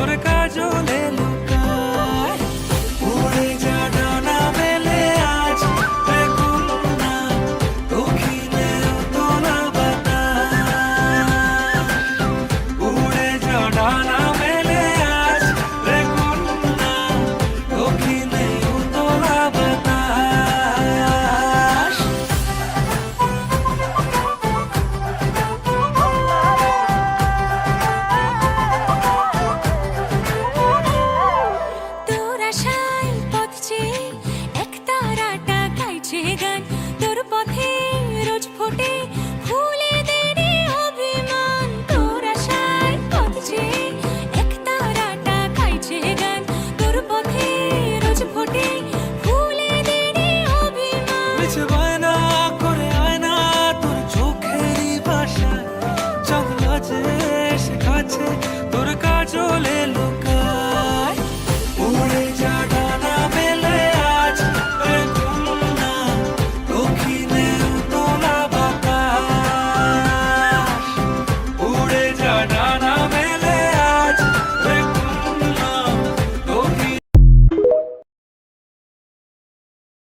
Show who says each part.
Speaker 1: তোর কাজলে লুকায়
Speaker 2: গাইছে গান তোর পথে রোজ ফোটে ফুলে দেরি অভিমান। তোর আশায় পথ এক তারাটা গাইছে গান তোর পথে রোজ ফোটে ফুলে দেরি অভিমান